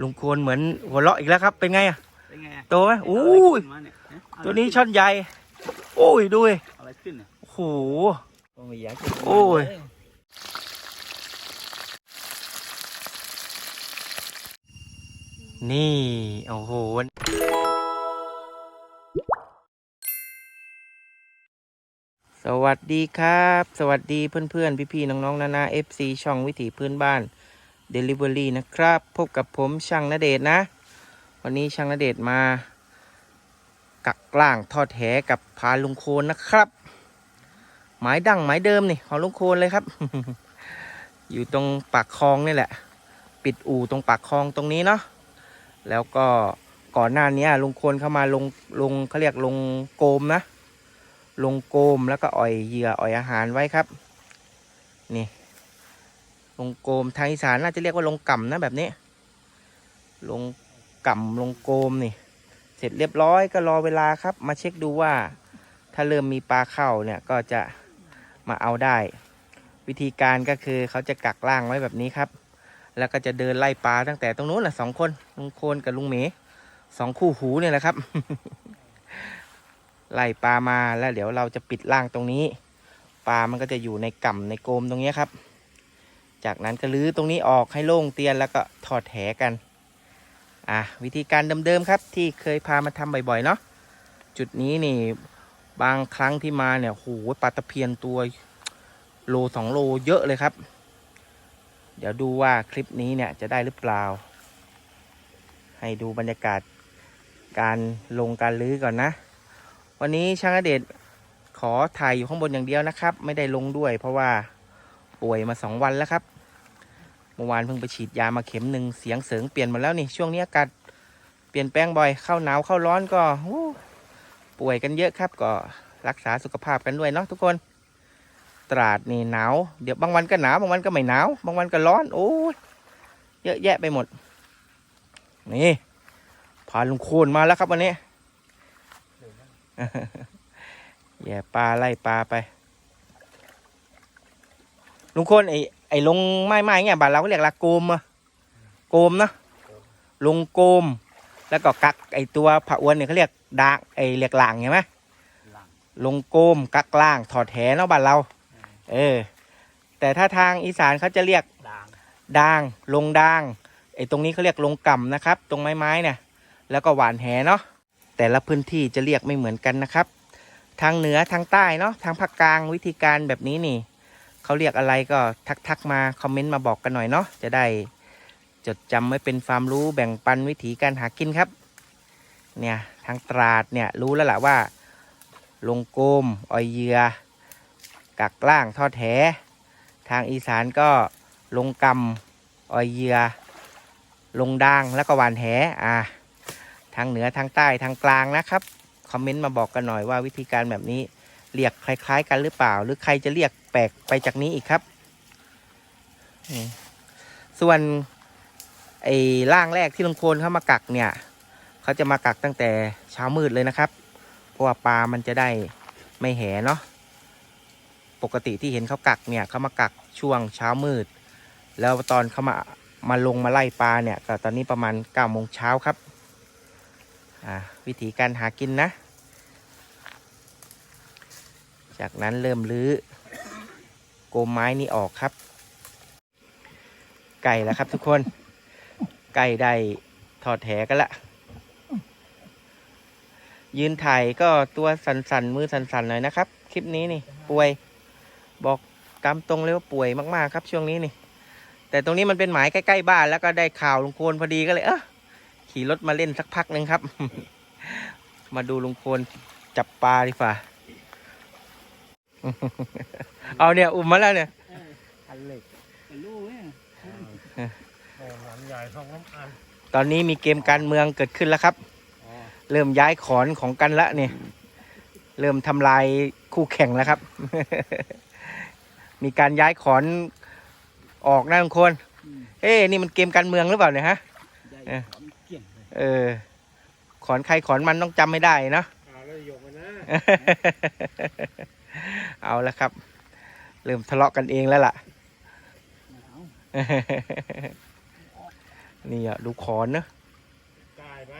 ลุงโคนเหมือนหัวเราะอีกแล้วครับ เป็นไงอะเป็นไงโตไหมอู้ยเอาอะไรขึ้นมาเนี่ยฮะเอาตัวนี้ช่อนใหญ่โอ้ยดูดิเอาอะไรขึ้นเนี่ยโอ้โหไม่อยากโอ้ย นี่ โอ้โหสวัสดีครับ สวัสดีเพื่อนๆ พี่ๆ น้องๆ นานา FC ช่องวิถีพื้นบ้าน Delivery นะครับ พบกับผมช่างนเดชนะ วันนี้ช่างนเดชมา กักล้างทอดแหกับพาลุงโคนนะครับ หมายดังหมายเดิมนี่ของลุงโคนเลยครับ อยู่ตรงปากคลองนี่แหละ ปิดอู่ตรงปากคลองตรงนี้เนาะแล้วก็ก่อนหน้านี้ลุงโคนเข้ามาลงลงเขาเรียกลงโกมนะ ลงโกมแล้วก็อ่อยเหยื่ออ่อยอาหารไว้ครับ นี่ ลงโกมทางอีสานน่าจะเรียกว่าลงก่ำนะแบบนี้ ลงก่ำลงโกมนี่ เสร็จเรียบร้อยก็รอเวลาครับ มาเช็คดูว่า ถ้าเริ่มมีปลาเข้าเนี่ยก็จะมาเอาได้ วิธีการก็คือเขาจะกักล่างไว้แบบนี้ครับ แล้วก็จะเดินไล่ปลาตั้งแต่ตรงนู้นแหละสองคนลุงโคนกับลุงเหมสองคู่หูเนี่ยแหละครับ ไล่ปลามาแล้วเดี๋ยวเราจะปิดล่างตรงนี้ ปลามันก็จะอยู่ในก่ำในโกมตรงนี้ครับ จากนั้นก็ลื้อตรงนี้ออกให้โล่งเตียนแล้วก็ถอดแหกัน อะวิธีการเดิมๆครับที่เคยพามาทำบ่อยๆเนาะจุดนี้นี่บางครั้งที่มาเนี่ยโหปลาตะเพียนตัวโลสองโลเยอะเลยครับ เดี๋ยวดูว่าคลิปนี้เนี่ยจะได้หรือเปล่า ให้ดูบรรยากาศการลงการลื้อก่อนนะ วันนี้ช่างอเดชขอถ่ายอยู่ข้างบนอย่างเดียวนะครับ ไม่ได้ลงด้วยเพราะว่าป่วยมาสองวันแล้วครับ เมื่อวานเพิ่งไปฉีดยามาเข็มหนึ่งเสียงเสริงเปลี่ยนหมดแล้วนี่ช่วงนี้อากาศเปลี่ยนแปลงบ่อยเข้าหนาวเข้าร้อนก็ป่วยกันเยอะครับก็รักษาสุขภาพกันด้วยเนาะทุกคน ตราดนี่หนาวเดี๋ยวบางวันก็หนาวบางวันก็ไม่หนาวบางวันก็ร้อนโอ้เยอะแยะไปหมด นี่พาลุงโคนมาแล้วครับวันนี้แย่ปลาไล่ปลาไป ลุงโคนไอ ไอลงไม้ไม้เนี่ยบ้านเราก็เรียกละโกมอะโกมเนอะลงโกม แล้วก็กักไอตัวผักอวนเนี่ยเขาเรียกดากไอเรียกหลางใช่ไหมหลังลงโกมกักล่างถอดแหเนาะบ้านเรา เออ แต่ถ้าทางอีสานเขาจะเรียกด่างดางลงดางไอ้ตรงนี้เขาเรียกลงก่ำนะครับ ตรงไม้ไม้เนี่ยแล้วก็หวานแหเนาะแต่ละพื้นที่จะเรียกไม่เหมือนกันนะครับ ทางเหนือทางใต้เนาะทางภาคกลางวิธีการแบบนี้นี่ เขาเรียกอะไรก็ทักทักมาคอมเมนต์มาบอกกันหน่อยเนาะจะได้จดจำไว้เป็นความรู้แบ่งปันวิธีการหากินครับ เนี่ยทางตราดเนี่ยรู้แล้วแหละว่า ลงโกมออยเยือกักล่างทอดแถทางอีสานก็ลงกำออยเยือลงด่างแล้วก็หวานแหอ่าทางเหนือทางใต้ทางกลางนะครับ คอมเมนต์มาบอกกันหน่อยว่าวิธีการแบบนี้ เรียกคล้าย ๆ กันหรือเปล่า หรือใครจะเรียกแปลกไปจากนี้อีกครับ ส่วนไอ้ร่างแรกที่ลุงโคนเข้ามากักเนี่ยเขาจะมากักตั้งแต่เช้ามืดเลยนะครับ เพราะว่าปลามันจะได้ไม่แหเนาะปกติที่เห็นเขากักเนี่ยเขามากักช่วงเช้ามืด แล้วตอนเขามามาลงมาไล่ปลาเนี่ยก็ตอนนี้ประมาณ9ก้าโมงเช้าครับ อ่าวิธีการหากินนะ จากนั้นเริ่มลื้อโกมไม้นี้ออกครับ ไก่แล้วครับทุกคน ไก่ได้ถอดแถกันละยืนถ่ายก็ตัวสันส่นๆมือสั่นๆหน่อยนะครับ คลิปนี้นี่ ป่วย บอกตามตรงเลยว่าป่วยมากๆครับ ช่วงนี้นี่ แต่ตรงนี้มันเป็นหมายใกล้ๆบ้านแล้วก็ได้ข่าวลุงโคนพอดีก็เลยเออขี่รถมาเล่นสักพักหนึ่งครับ มาดูลุงโคนจับปลาดีกว่า เอาเนี่ย อุ้มมาแล้วเนี่ยอันเล็กเป็นลูกเนี่ยโอ้หลังใหญ่สองน้ำอันตอนนี้มีเกมการเมืองเกิดขึ้นแล้วครับอ๋อเริ่มย้ายขอนของกันละเนี่ย เริ่มทำลายคู่แข่งแล้วครับ มีการย้ายขอนออกนะทุกคนอืมเอ้นี่มันเกมการเมืองหรือเปล่าเนี่ยฮะใหญ่เออขอนเกี่ยงเลยเออ ขอนใครขอนมันต้องจำไม่ได้เนาะ เอาแล้วครับ เริ่มทะเลาะกันเองแล้วล่ะ นี่อะดูขอนนะกายไหม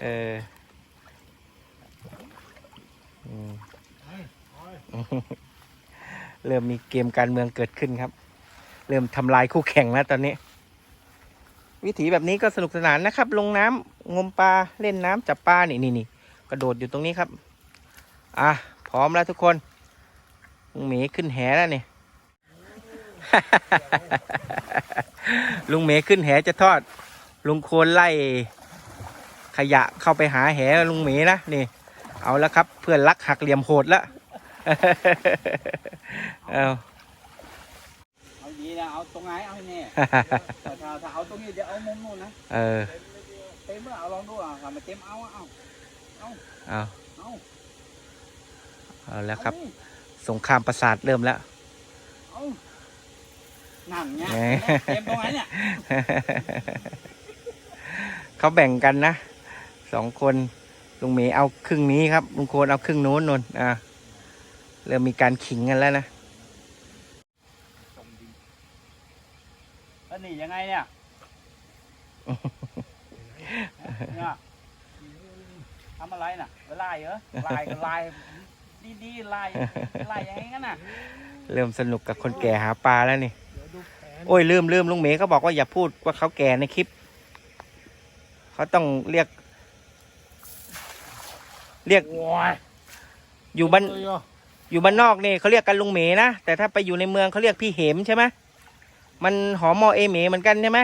เออเริ่มมีเกมการเมืองเกิดขึ้นครับ เริ่มทำลายคู่แข่งแล้วตอนนี้ วิถีแบบนี้ก็สนุกสนานนะครับ ลงน้ำงมปลาเล่นน้ำจับปลานี่นี่นี่ กระโดดอยู่ตรงนี้ครับ อะ พร้อมแล้วทุกคนลุงหมีขึ้นแหแล้วนี่ ลุงหมีขึ้นแหจะทอด ลุงโคนไล่ ขยะเข้าไปหาแหลุงหมีนะนี่ เอาแล้วครับ เพื่อนรักหักเหลี่ยมโหดแล้วเอาเอาดีนะเอาตรงไหนเอาให้แน่ถ้าถ้าถ้าเอาตรงนี้เดี๋ยวเอามุมนู้นนะเออเต็มเมื่อเอาลองดูอะถ้าไม่เต็มเอาอะเอา เอาเอาเอาแล้วครับเอาดิสงครามประสาทเริ่มแล้วเอานั่นไงแหมเต็มตรงไหนเนี่ยเขาแบ่งกันนะสองคนลุงหมีเอาครึ่งนี้ครับลุงโคนเอาครึ่งนู้นนนอะเริ่มมีการขิงกันแล้วนะตรงดินแล้วนี่ยังไงเนี่ยเนี่ย ทำอะไรน่ะไล่เหรอไล่ก็ไล่ดีๆไล่ไล่ยังไงกันน่ะเริ่มสนุกกับคนแก่หาปลาแล้วนี่เดี๋ยวดูแผนโอ้ยลืมลืมลุงหมีเขาบอกว่าอย่าพูดว่าเขาแก่ในคลิป เขาต้องเรียก เรียกโอ้ยอยู่บ้านเลยเหรออยู่บ้านนอกนี่เขาเรียกกันลุงเหมนะ แต่ถ้าไปอยู่ในเมืองเขาเรียกพี่เหมใช่ไหมมันหอมอเอเหมเหมือนกันใช่ไหม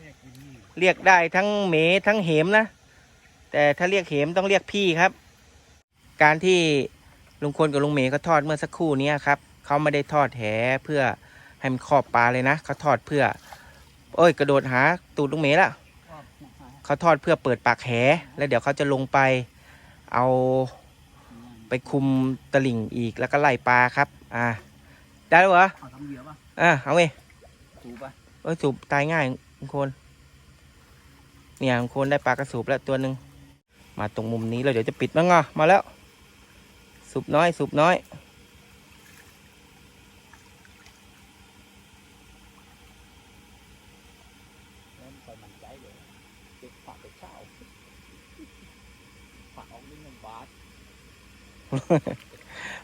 เนี่ยกินนี่เรียกได้ทั้งเหมทั้งเหมนะ แต่ถ้าเรียกเหมต้องเรียกพี่ครับ การที่ลุงคนกับลุงเหมเขาทอดเมื่อสักครู่เนี้ยครับเขาไม่ได้ทอดแหเพื่อให้มันครอบปลาเลยนะเขาทอดเพื่อ เอ้ย กระโดดหาตูดลุงเหมละเขาทอดเพื่อเปิดปากแหแล้วเดี๋ยวเขาจะลงไปเอาไปคุมตลิ่งอีกแล้วก็ไล่ปลาครับ อ่า ได้แล้วเหรอเอาทำเหยื่อป่ะอ่าเอาเว้ยถูกป่ะเอ้ยสูบตายง่ายลุงโคนเนี่ยลุงโคนได้ปลากระสูบแล้วตัวหนึ่ง มาตรงมุมนี้แล้วเดี๋ยวจะปิดมั้งอะมาแล้วสูบน้อยสูบน้อย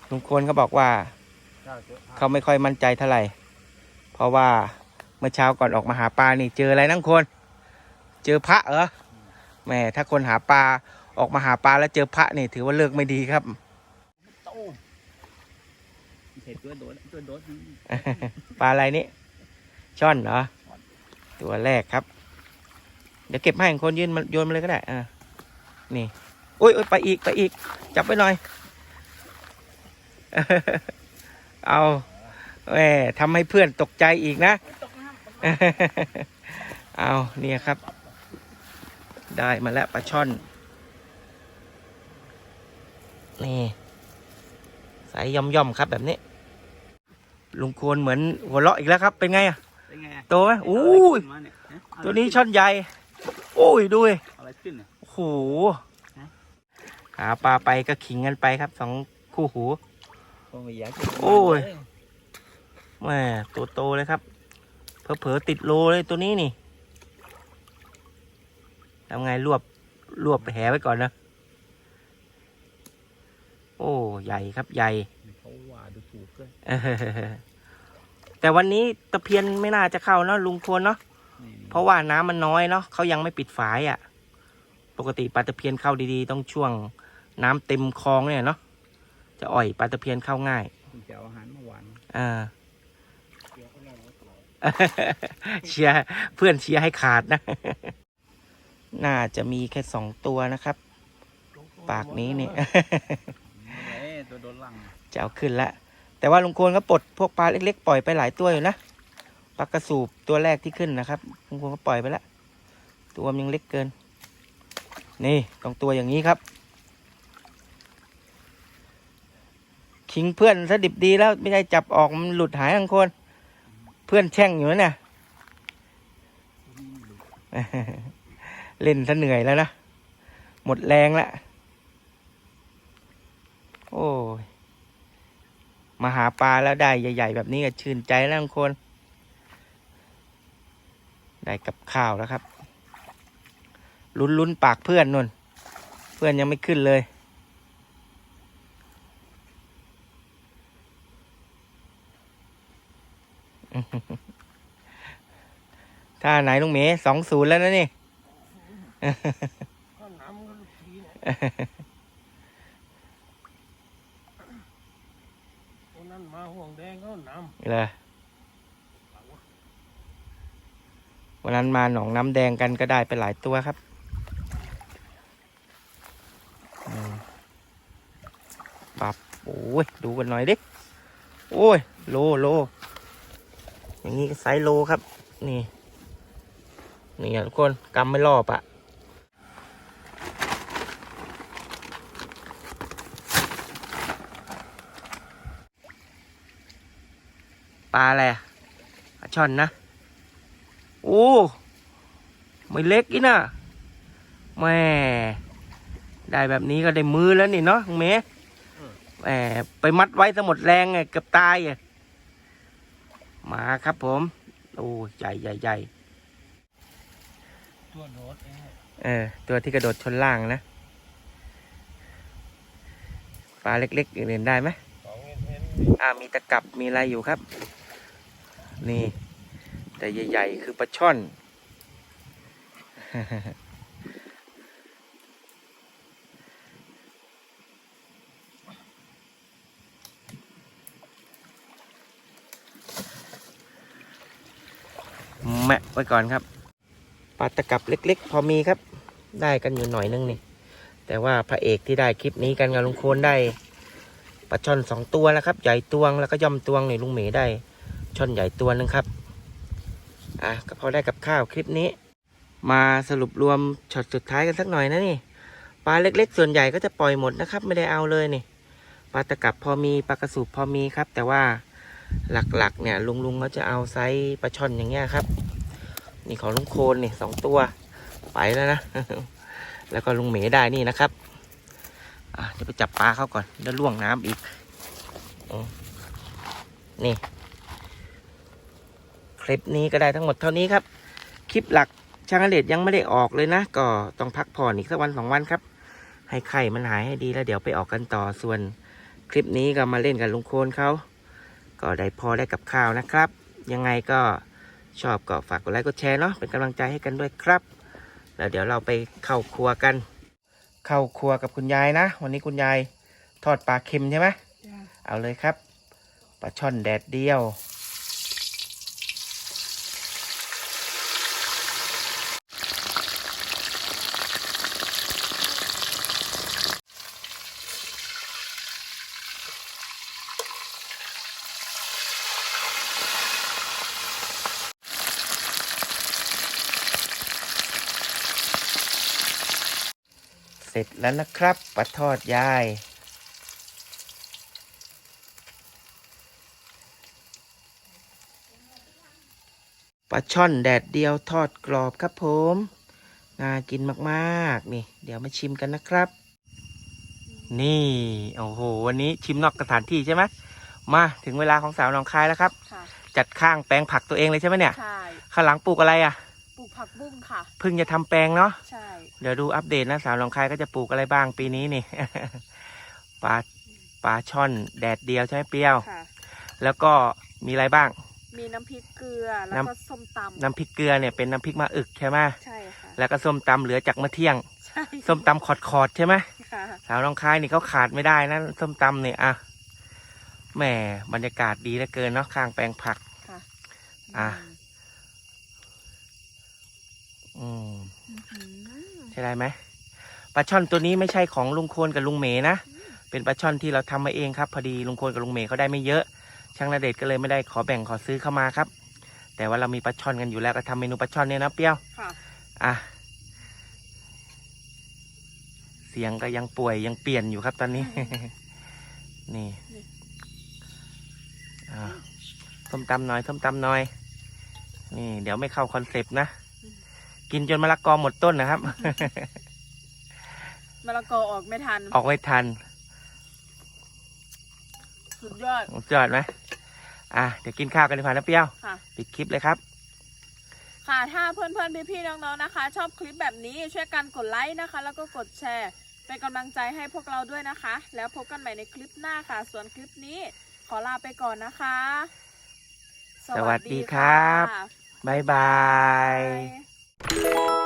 ลุงโคนเขาบอกว่า เขาไม่ค่อยมั่นใจเท่าไหร่ เพราะว่าเมื่อเช้าก่อนออกมาหาปลานี่เจออะไรนั่งคน เจอพระเหรอแม่ถ้าคนหาปลา ออกมาหาปลาแล้วเจอพระนี่ถือว่าเลิกไม่ดีครับโต้เห็นตัวโดดตัวโดดนี่ปลาอะไรนี่ช่อนเหรอตัวแรกครับ เดี๋ยวเก็บให้คนยืนมันโยนมาเลยก็ได้อ่านี่อุ้ยอุ๊ยไปอีกไปอีก จับไปหน่อย เอาแหมทำให้เพื่อนตกใจอีกนะตกน้ำตกเอาเนี่ยครับ ได้มาแล้วปลาช่อน นี่สายย่อมย่อมๆครับแบบนี้ ลุงโควรเหมือนหัวเราะอีกแล้วครับ เป็นไงอะเป็นไงอะโตไหมอู้ยเาะไรขึ้นมาเนี่ยฮะเอาตัวนี้ช่อนใหญ่โอ้ยดูดิเอาอะไรขึ้นเนี่ยโอ้โหหาปลาไปก็ขิงกันไปครับสองคู่หูคงไม่อยากจะโอ้ยแม่ตัวโตเลยครับเผลอๆติดโลเลยตัวนี้นี่ทำไงรวบรวบแหไว้ก่อนนะ โอ้ใหญ่ครับใหญ่เขาว่าดูถูกเลยเออแต่วันนี้ตะเพียนไม่น่าจะเข้าเนาะลุงควรเนาะนี่เพราะว่าน้ำมันน้อยเนาะเขายังไม่ปิดฝายอะ่ะ ปกติปลาตะเพียนเข้าดีๆ ต้องช่วงน้ำเต็มคลองเนี่ยเนาะจะอ่อยปลาตะเพียนเข้าง่ายคุณจะเอาอาหารเมื่อวานอ่าเดี๋ยวเขานั่งรถต่อเชียร์เพื่อนเชียร์ให้ขาดนะ น่าจะมีแค่สองตัวนะครับ ปากนี้เนี่ยเอ้ยตัวโดนหลัง จะเอาขึ้นละแต่ว่าลุงโคนก็ปลดพวกปลาเล็กๆปล่อยไปหลายตัวอยู่นะปลากระสูบตัวแรกที่ขึ้นนะครับลุงโคนก็ปล่อยไปละตัวมันยังเล็กเกิน นี่ต้องตัวอย่างนี้ครับขิงเพื่อนซะดิบดีแล้วไม่ได้จับออกมันหลุดหายทั้งคน เพื่อนแช่งอยู่นะเนี่ยเล่นซะเหนื่อยแล้วนะ หมดแรงล้วโอ้ย มาหาปลาแล้วได้ใหญ่ ๆ แบบนี้ก็ชื่นใจแล้วทุกคน ได้กับข้าวแล้วครับ ลุ้นลุ้นปากเพื่อนนุ่น เพื่อนยังไม่ขึ้นเลย ถ้าไหนลุงเมสองศูนย์แล้วนะนี่นั้นมาห่วงแดงก็น้ เลยวันนั้นมาหนองน้ำแดงกันก็ได้ไปหลายตัวครับปับโอ้ย ดูกันหน่อยดิ โอ้ย โลโล อย่างนี้ไซส์โลครับ นี่ นี่ทุกคนกำไม่รอบอะ ปลาอะไรอะปลาช่อนนะ โอ้ ไม่เล็กอีน่ะแหม่ได้แบบนี้ก็ได้มือแล้วนี่เนาะลุงเมย์แหมไปมัดไว้ทั้งหมดแรงไงเกือบตายอะมาครับผม โอ้ใหญ่ใหญ่ใหญ่ำตัวโดดเองเออ ตัวที่กระโดดชนล่างนะ ปลาเล็กๆอื่นๆได้ไหมสองเห็นเห็นอ่ามีตะกับมีอะไรอยู่ครับ นี่ แต่ใหญ่ ๆ คือปลาช่อน แมะไว้ก่อนครับปลาตะกับเล็ก ๆ พอมีครับ ได้กันอยู่หน่อยนึงนี่แต่ว่าพระเอกที่ได้คลิปนี้กันกับลุงโคนได้ปลาช่อนสองตัวแล้วครับ ใหญ่ตวงแล้วก็ย่อมตวงนี่ลุงเหมได้ ช่อนใหญ่ตัวหนึงครับ อะก็พอได้กับข้าวคลิปนี้ มาสรุปรวมช็อตสุดท้ายกันสักหน่อยนะนี่ปลาเล็ก ๆ ส่วนใหญ่ก็จะปล่อยหมดนะครับ ไม่ได้เอาเลยนี่ปลาตะกับพอมีปลากระสูบพอมีครับ แต่ว่าหลักๆ เนี่ย ลุงลุงเขาจะเอาไซส์ปลาช่อนอย่างเงี้ยครับ นี่ของลุงโคนนี่สองตัวไปแล้วนะ แล้วก็ลุงเหมได้นี่นะครับอะเดี๋ยวไปจับปลาเขาก่อนเดี๋ยวล่วงน้ำอีกอนี่ ลิปนี้ก็ได้ทั้งหมดเท่านี้ครับ คลิปหลักช่างอเลดยังไม่ได้ออกเลยนะ ก็ต้องพักผ่อนอีกสักวันสองวันครับ ให้ไข่มันหายให้ดีแล้วเดี๋ยวไปออกกันต่อส่วนคลิปนี้ก็มาเล่นกับลุงโคนเขาก็ได้พอได้กับข้าวนะครับ ยังไงก็ชอบก็ฝากกดไลค์กดแชร์เนาะเป็นกำลังใจให้กันด้วยครับ แล้วเดี๋ยวเราไปเข้าครัวกัน เข้าครัวกับคุณยายนะ วันนี้คุณยายทอดปลาเค็มใช่ไหมเอาเลยครับปลาช่อนแดดเดียว ร็จแล้วนะครับปลาทอดยาย ปลาช่อนแดดเดียวทอดกรอบครับผม น่ากินมากๆ นี่ เดี๋ยวมาชิมกันนะครับ นี่ โอ้โห วันนี้ชิมนอกสถานที่ใช่ไหมมาถึงเวลาของสาวหนองคายแล้วครับค่ะจัดข้างแปลงผักตัวเองเลยใช่ไหมเนี่ย ใช่ ข้างหลังปลูกอะไรอะ ปลูกผักบุ้งค่ะ เพิ่งจะทำแปลงเนาะ ใช่ เดี๋ยวดูอัปเดตนะสาวหนองคายก็จะปลูกอะไรบ้างปีนี้นี่ ปลาปลาช่อนแดดเดียวใช่ไหมเปรี้ยว ค่ะ แล้วก็มีอะไรบ้าง มีน้ำพริกเกลือแล้วน้ำก็ส้มตำน้ำพริกเกลือเนี่ยเป็นน้ำพริกมะอึกใช่ไหมใช่ค่ะแล้วก็ส้มตำเหลือจากเมื่อเที่ยง ใช่ส้มตำขอดขอดๆใช่ไหม ค่ะ สาวหนองคายนี่เขาขาดไม่ได้นะส้มตำเนี่ยอะแหมบรรยากาศดีเหลือเกินเนาะข้างแปลงผัก ค่ะอะอืมอืมอื้อหือใช่ได้ไหมปลาช่อนตัวนี้ไม่ใช่ของลุงโคนกับลุงเมนะ เป็นปลาช่อนที่เราทำมาเองครับพอดีลุงโคนกับลุงเมเขาได้ไม่เยอะ ช่างนาเดชน์ก็เลยไม่ได้ขอแบ่งขอซื้อเข้ามาครับ แต่ว่าเรามีปลาช่อนกันอยู่แล้วก็ทำเมนูปลาช่อนเนี่ยนะเปรี้ยวค่ะอะเสียงก็ยังป่วยยังเปลี่ยนอยู่ครับตอนนี้ นี่อ่าส้มตำหน่อยส้มตำหน่อย นี่ เดี๋ยวไม่เข้าคอนเซปต์นะ กินจนมะละกอหมดต้นนะครับ มะละกอออกไม่ทัน ออกไม่ทัน สุดยอด สุดยอดไหมอะ เดี๋ยวกินข้าวกันดีกว่านะเปรี้ยว ค่ะ ปิดคลิปเลยครับ ค่ะถ้าเพื่อนๆพี่ๆน้องๆนะคะ ชอบคลิปแบบนี้ช่วยกันกดไลค์นะคะ แล้วก็กดแชร์เป็นกำลังใจให้พวกเราด้วยนะคะ แล้วพบกันใหม่ในคลิปหน้าค่ะ ส่วนคลิปนี้ขอลาไปก่อนนะคะสวัสดีครับะ บ๊ายบายบ๊าย Thank you